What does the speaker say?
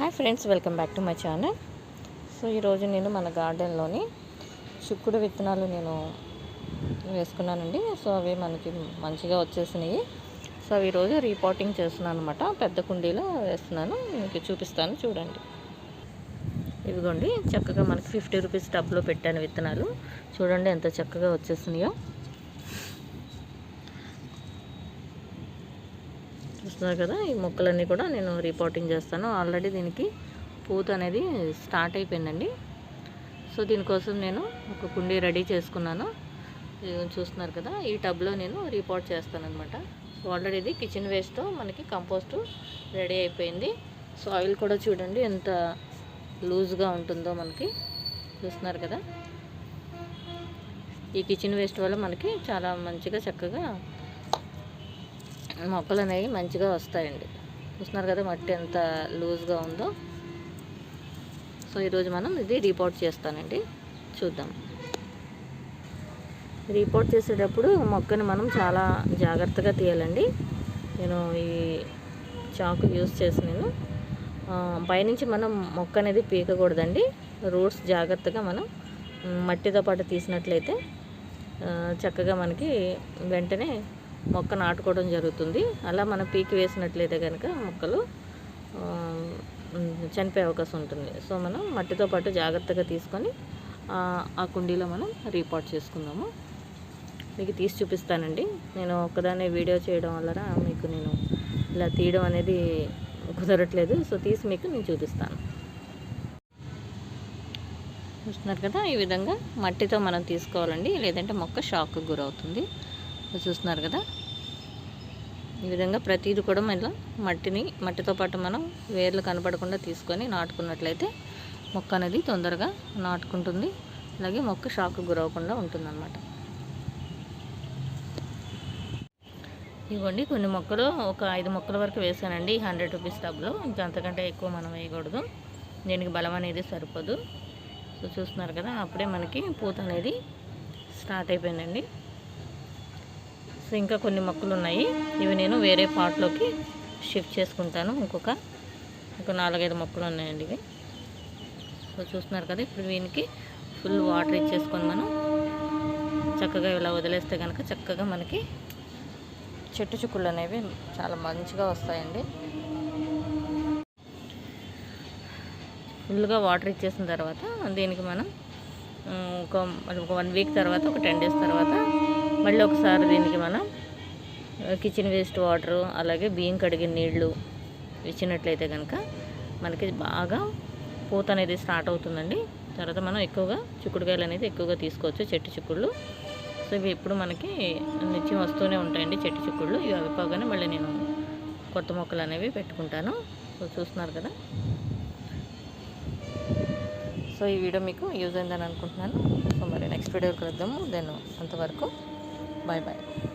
Hi friends welcome back to my channel so ఈరోజు నేను మన గార్డెన్లోని చిక్కుడు విత్తనాలు నేను వేసుకున్నానండి. సో అవి మనకి మంచిగా వచ్చేసినాయి. సో అవి ఈరోజు రీపాటింగ్ చేస్తున్నాను అనమాట పెద్ద కుండీలో వేస్తున్నాను. మీకు చూపిస్తాను చూడండి. ఇదిగోండి చక్కగా మనకి ఫిఫ్టీ రూపీస్ టబ్లో పెట్టాను విత్తనాలు. చూడండి ఎంత చక్కగా వచ్చేసినాయో. చూస్తున్నారు కదా ఈ మొక్కలన్నీ కూడా నేను రిపోర్టింగ్ చేస్తాను. ఆల్రెడీ దీనికి పూత అనేది స్టార్ట్ అయిపోయిందండి. సో దీనికోసం నేను ఒక కుండీ రెడీ చేసుకున్నాను. చూస్తున్నారు కదా ఈ టబ్లో నేను రిపోర్ట్ చేస్తాను అనమాట సో ఆల్రెడీ ఇది కిచెన్ వేస్ట్తో మనకి కంపోస్ట్ రెడీ అయిపోయింది. సాయిల్ కూడా చూడండి ఎంత లూజ్గా ఉంటుందో మనకి. చూస్తున్నారు కదా. ఈ కిచెన్ వేస్ట్ వల్ల మనకి చాలా మంచిగా చక్కగా మొక్కలు అనేవి మంచిగా వస్తాయండి. చూస్తున్నారు కదా మట్టి ఎంత లూజ్గా ఉందో. సో ఈరోజు మనం ఇది రిపోర్ట్ చేస్తానండి. చూద్దాం. రిపోర్ట్ చేసేటప్పుడు మొక్కని మనం చాలా జాగ్రత్తగా తీయాలండి. నేను ఈ చాకు యూస్ చేసి నేను పైనుంచి మనం మొక్క అనేది పీకకూడదండి. రూట్స్ జాగ్రత్తగా మనం మట్టితో పాటు తీసినట్లయితే చక్కగా మనకి వెంటనే మొక్క నాటుకోవడం జరుగుతుంది. అలా మనం పీకి వేసినట్లయితే కనుక మొక్కలు చనిపోయే అవకాశం ఉంటుంది. సో మనం మట్టితో పాటు జాగ్రత్తగా తీసుకొని ఆ కుండీలో మనం రీపాట్ చేసుకుందాము. మీకు తీసి చూపిస్తానండి. నేను ఒక్కదానే వీడియో చేయడం వల్ల మీకు నేను ఇలా తీయడం అనేది కుదరట్లేదు. సో తీసి మీకు నేను చూపిస్తాను. చూస్తున్నారు కదా? ఈ విధంగా మట్టితో మనం తీసుకోవాలండి. లేదంటే మొక్క షాక్కి గురవుతుంది. చూస్తున్నారు కదా? ఈ విధంగా ప్రతిదీ కూడా మళ్ళీ మట్టిని మట్టితో పాటు మనం వేర్లు కనపడకుండా తీసుకొని నాటుకున్నట్లయితే మొక్క అనేది తొందరగా నాటుకుంటుంది. అలాగే మొక్క షాక్ గురవకుండా ఉంటుందన్నమాట. ఇవ్వండి కొన్ని మొక్కలు ఒక ఐదు మొక్కల వరకు వేసానండి. హండ్రెడ్ రూపీస్ టబ్లో. ఇంకా అంతకంటే ఎక్కువ మనం వేయకూడదు. దీనికి బలం అనేది సరిపోదు. సో చూస్తున్నారు కదా అప్పుడే మనకి పూత అనేది స్టార్ట్ అయిపోయిందండి. సో ఇంకా కొన్ని మొక్కలు ఉన్నాయి ఇవి నేను వేరే పాట్లోకి షిఫ్ట్ చేసుకుంటాను. ఇంకొక ఇంకో నాలుగైదు మొక్కలు ఉన్నాయండి ఇవి. సో చూస్తున్నారు కదా ఇప్పుడు దీనికి ఫుల్ వాటర్ ఇచ్చేసుకొని మనం చక్కగా ఇలా వదిలేస్తే కనుక చక్కగా మనకి చెట్టు చుక్కులు అనేవి చాలా మంచిగా వస్తాయండి. ఫుల్గా వాటర్ ఇచ్చేసిన తర్వాత దీనికి మనం ఒక ఒక వన్ వీక్ తర్వాత ఒక టెన్ డేస్ తర్వాత మళ్ళీ ఒకసారి దీనికి మనం కిచెన్ వేస్ట్ వాటరు అలాగే బియ్యం కడిగిన నీళ్ళు ఇచ్చినట్లయితే కనుక మనకి బాగా పూత అనేది స్టార్ట్ అవుతుందండి. తర్వాత మనం ఎక్కువగా చిక్కుడుకాయలు అనేది ఎక్కువగా తీసుకోవచ్చు చెట్టు చిక్కుళ్ళు. సో ఇవి ఎప్పుడు మనకి నిత్యం వస్తూనే ఉంటాయండి చెట్టు చిక్కుళ్ళు. ఇవి అవిపోగానే మళ్ళీ నేను కొత్త మొక్కలు అనేవి పెట్టుకుంటాను. సో చూస్తున్నారు కదా? సో ఈ వీడియో మీకు యూజ్ అయిందని అనుకుంటున్నాను. సో మరి నెక్స్ట్ వీడియో కలుద్దాము. దెన్ అంతవరకు বাই বাই